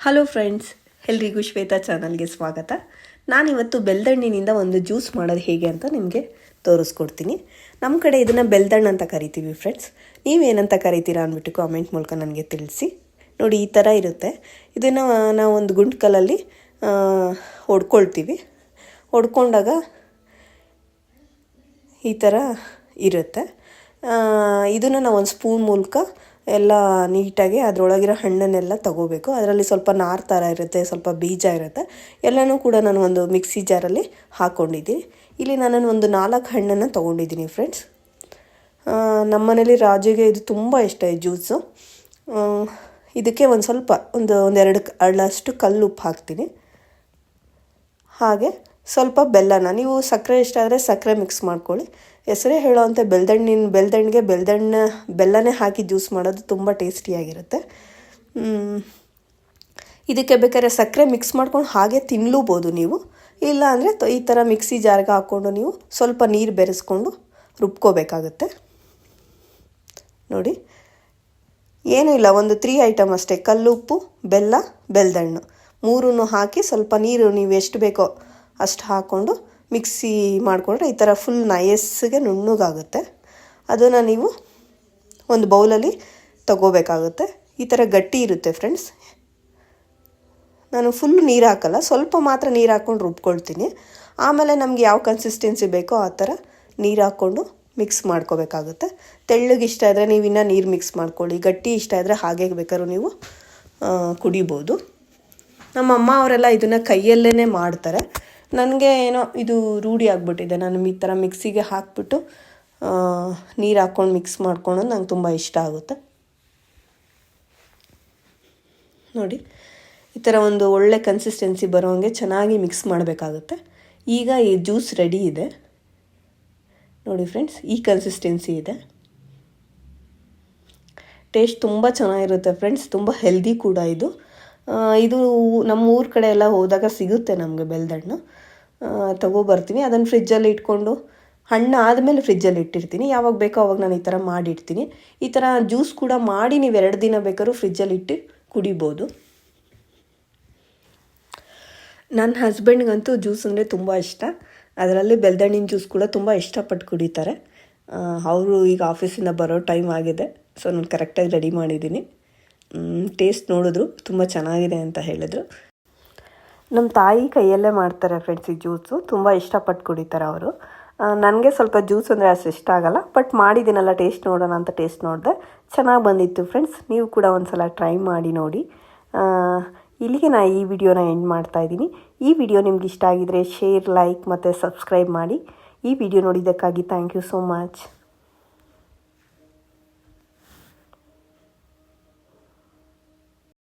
Hello friends ಎಲ್ರಿಗೂ ಶ್ವೇತಾ ಚಾನಲ್ಗೆ ಸ್ವಾಗತ. ನಾನಿವತ್ತು ಬೆಲ್ದಣ್ಣಿನಿಂದ ಒಂದು ಜ್ಯೂಸ್ ಮಾಡೋದು ಹೇಗೆ ಅಂತ ನಿಮಗೆ ತೋರಿಸ್ಕೊಡ್ತೀನಿ. ನಮ್ಮ ಕಡೆ ಇದನ್ನು ಬೆಲ್ದಣ್ಣು ಅಂತ ಕರಿತೀವಿ ಫ್ರೆಂಡ್ಸ್ ನೀವೇನಂತ ಕರಿತೀರಾ ಅಂದ್ಬಿಟ್ಟು ಕಾಮೆಂಟ್ ಮೂಲಕ ನನಗೆ ತಿಳಿಸಿ. ನೋಡಿ, ಈ ಥರ ಇರುತ್ತೆ. ಇದನ್ನು ನಾವು ಒಂದು ಗುಂಡ್ಕಲಲ್ಲಿ ಹೊಡ್ಕೊಳ್ತೀವಿ ಹೊಡ್ಕೊಂಡಾಗ ಈ ಥರ ಇರುತ್ತೆ. ಇದನ್ನು ನಾವು ಒಂದು ಸ್ಪೂನ್ ಮೂಲಕ ಎಲ್ಲ ನೀಟಾಗಿ ಅದರೊಳಗಿರೋ ಹಣ್ಣನ್ನೆಲ್ಲ ತಗೋಬೇಕು. ಅದರಲ್ಲಿ ಸ್ವಲ್ಪ ನಾರು ಥರ ಇರುತ್ತೆ, ಸ್ವಲ್ಪ ಬೀಜ ಇರುತ್ತೆ. ಎಲ್ಲನೂ ಕೂಡ ನಾನು ಒಂದು ಮಿಕ್ಸಿ ಜಾರಲ್ಲಿ ಹಾಕ್ಕೊಂಡಿದ್ದೀನಿ ಇಲ್ಲಿ ನಾನು ಒಂದು ನಾಲ್ಕು ಹಣ್ಣನ್ನು ತೊಗೊಂಡಿದ್ದೀನಿ ಫ್ರೆಂಡ್ಸ್. ನಮ್ಮನೇಲಿ ರಾಜುಗೆ ಇದು ತುಂಬ ಇಷ್ಟ ಈ ಜ್ಯೂಸು. ಇದಕ್ಕೆ ಒಂದು ಸ್ವಲ್ಪ ಒಂದು ಒಂದೆರಡು ಅಳ್ಳಷ್ಟು ಕಲ್ಲು ಉಪ್ಪು ಹಾಕ್ತೀನಿ. ಹಾಗೆ ಸ್ವಲ್ಪ ಬೆಲ್ಲನ, ನೀವು ಸಕ್ಕರೆ ಇಷ್ಟ ಆದರೆ ಸಕ್ಕರೆ ಮಿಕ್ಸ್ ಮಾಡ್ಕೊಳ್ಳಿ. ಹೆಸರೇ ಹೇಳೋವಂಥ ಬೆಲ್ದಣ್ಣಿನ ಬೆಲ್ದಣ್ಣಿಗೆ ಬೆಲ್ದಣ್ಣ ಬೆಲ್ಲನೇ ಹಾಕಿ ಜ್ಯೂಸ್ ಮಾಡೋದು ತುಂಬ ಟೇಸ್ಟಿಯಾಗಿರುತ್ತೆ ಇದಕ್ಕೆ ಬೇಕಾದ್ರೆ ಸಕ್ಕರೆ ಮಿಕ್ಸ್ ಮಾಡ್ಕೊಂಡು ಹಾಗೆ ತಿನ್ನಲೂಬೋದು ನೀವು. ಇಲ್ಲ ಅಂದರೆ ಈ ಥರ ಮಿಕ್ಸಿ ಜಾರ್ಗೆ ಹಾಕ್ಕೊಂಡು ನೀವು ಸ್ವಲ್ಪ ನೀರು ಬೆರೆಸ್ಕೊಂಡು ರುಬ್ಕೋಬೇಕಾಗುತ್ತೆ. ನೋಡಿ, ಏನೂ ಇಲ್ಲ, ಒಂದು ತ್ರೀ ಐಟಮ್ ಅಷ್ಟೇ. ಕಲ್ಲುಪ್ಪು ಬೆಲ್ಲ ಬೆಲ್ದಣ್ಣು ಮೂರನ್ನು ಹಾಕಿ ಸ್ವಲ್ಪ ನೀರು ನೀವು ಎಷ್ಟು ಬೇಕೋ ಅಷ್ಟು ಹಾಕ್ಕೊಂಡು ಮಿಕ್ಸಿ ಮಾಡಿಕೊಂಡ್ರೆ ಈ ಥರ ಫುಲ್ ನಯಸ್ಸಿಗೆ ನುಣ್ಣಗಾಗುತ್ತೆ. ಅದನ್ನು ನೀವು ಒಂದು ಬೌಲಲ್ಲಿ ತಗೋಬೇಕಾಗುತ್ತೆ. ಈ ಥರ ಗಟ್ಟಿ ಇರುತ್ತೆ ಫ್ರೆಂಡ್ಸ್ ನಾನು ಫುಲ್ ನೀರು ಹಾಕಲ್ಲ, ಸ್ವಲ್ಪ ಮಾತ್ರ ನೀರು ಹಾಕ್ಕೊಂಡು ರುಬ್ಕೊಳ್ತೀನಿ. ಆಮೇಲೆ ನಮಗೆ ಯಾವ ಕನ್ಸಿಸ್ಟೆನ್ಸಿ ಬೇಕೋ ಆ ಥರ ನೀರು ಹಾಕ್ಕೊಂಡು ಮಿಕ್ಸ್ ಮಾಡ್ಕೋಬೇಕಾಗುತ್ತೆ. ತೆಳ್ಳಗೆ ಇಷ್ಟ ಆದರೆ ನೀವು ಇನ್ನೂ ನೀರು ಮಿಕ್ಸ್ ಮಾಡ್ಕೊಳ್ಳಿ, ಗಟ್ಟಿ ಇಷ್ಟ ಆದರೆ ಹಾಗೆ ಬೇಕಾದ್ರೂ ನೀವು ಕುಡಿಬೋದು. ನಮ್ಮ ಅಮ್ಮ ಅವರೆಲ್ಲ ಇದನ್ನು ಕೈಯಲ್ಲೇ ಮಾಡ್ತಾರೆ. ನನಗೆ ಏನೋ ಇದು ರೂಢಿ ಆಗಿಬಿಟ್ಟಿದೆ. ನಾನು ಈ ಥರ ಮಿಕ್ಸಿಗೆ ಹಾಕ್ಬಿಟ್ಟು ನೀರು ಹಾಕ್ಕೊಂಡು ಮಿಕ್ಸ್ ಮಾಡ್ಕೊಂಡು ನಂಗೆ ತುಂಬ ಇಷ್ಟ ಆಗುತ್ತೆ. ನೋಡಿ, ಈ ಥರ ಒಂದು ಒಳ್ಳೆ ಕನ್ಸಿಸ್ಟೆನ್ಸಿ ಬರೋ ಬರೋಂಗೆ ಚೆನ್ನಾಗಿ ಮಿಕ್ಸ್ ಮಾಡಬೇಕಾಗುತ್ತೆ. ಈಗ ಈ ಜ್ಯೂಸ್ ರೆಡಿ ಇದೆ. ನೋಡಿ ಫ್ರೆಂಡ್ಸ್ ಈ ಕನ್ಸಿಸ್ಟೆನ್ಸಿ ಇದೆ. ಟೇಸ್ಟ್ ತುಂಬ ಚೆನ್ನಾಗಿರುತ್ತೆ ಫ್ರೆಂಡ್ಸ್ ತುಂಬ ಹೆಲ್ದಿ ಕೂಡ ಇದು. ಇದು ನಮ್ಮ ಊರ ಕಡೆ ಎಲ್ಲ ಹೋದಾಗ ಸಿಗುತ್ತೆ ನಮಗೆ ಬೆಲ್ದಣ್ಣು. ತಗೋಬರ್ತೀನಿ ಅದನ್ನು ಫ್ರಿಜ್ಜಲ್ಲಿ ಇಟ್ಕೊಂಡು, ಹಣ್ಣು ಆದಮೇಲೆ ಫ್ರಿಜ್ಜಲ್ಲಿ ಇಟ್ಟಿರ್ತೀನಿ. ಯಾವಾಗ ಬೇಕೋ ಅವಾಗ ನಾನು ಈ ಥರ ಮಾಡಿಡ್ತೀನಿ ಈ ಥರ ಜ್ಯೂಸ್ ಕೂಡ ಮಾಡಿ ನೀವು ಎರಡು ದಿನ ಬೇಕಾದ್ರೂ ಫ್ರಿಜ್ಜಲ್ಲಿ ಇಟ್ಟು ಕುಡಿಬೋದು. ನನ್ನ ಹಸ್ಬೆಂಡ್ಗಂತೂ ಜ್ಯೂಸ್ ಅಂದರೆ ತುಂಬ ಇಷ್ಟ. ಅದರಲ್ಲಿ ಬೆಲ್ದಣ್ಣಿನ ಜ್ಯೂಸ್ ಕೂಡ ತುಂಬ ಇಷ್ಟಪಟ್ಟು ಕುಡಿತಾರೆ. ಅವರು ಈಗ ಆಫೀಸಿಂದ ಬರೋ ಟೈಮ್ ಆಗಿದೆ. ಸೊ ನಾನು ಕರೆಕ್ಟಾಗಿ ರೆಡಿ ಮಾಡಿದ್ದೀನಿ. ಟೇಸ್ಟ್ ನೋಡಿದ್ರು ತುಂಬ ಚೆನ್ನಾಗಿದೆ ಅಂತ ಹೇಳಿದ್ರು. ನಮ್ಮ ತಾಯಿ ಕೈಯಲ್ಲೇ ಮಾಡ್ತಾರೆ ಫ್ರೆಂಡ್ಸ್ ಈ ಜ್ಯೂಸು ತುಂಬ ಇಷ್ಟಪಟ್ಟು ಕುಡಿತಾರೆ ಅವರು. ನನಗೆ ಸ್ವಲ್ಪ ಜ್ಯೂಸ್ ಅಂದರೆ ಅಷ್ಟು ಇಷ್ಟ ಆಗಲ್ಲ ಬಟ್ ಮಾಡಿದ್ದೀನಲ್ಲ ಟೇಸ್ಟ್ ನೋಡೋಣ ಅಂತ ಟೇಸ್ಟ್ ನೋಡಿದೆ ಚೆನ್ನಾಗಿ ಬಂದಿತ್ತು ಫ್ರೆಂಡ್ಸ್ ನೀವು ಕೂಡ ಒಂದು ಸಲ ಟ್ರೈ ಮಾಡಿ ನೋಡಿ. ಇಲ್ಲಿಗೆ ನಾನು ಈ ವಿಡಿಯೋನ ಎಂಡ್ ಮಾಡ್ತಾ ಇದ್ದೀನಿ. ಈ ವಿಡಿಯೋ ನಿಮ್ಗೆ ಇಷ್ಟ ಆಗಿದರೆ ಶೇರ್ ಲೈಕ್ ಮತ್ತು ಸಬ್ಸ್ಕ್ರೈಬ್ ಮಾಡಿ. ಈ ವಿಡಿಯೋ ನೋಡಿದ್ದಕ್ಕಾಗಿ ಥ್ಯಾಂಕ್ ಯು ಸೋ ಮಚ್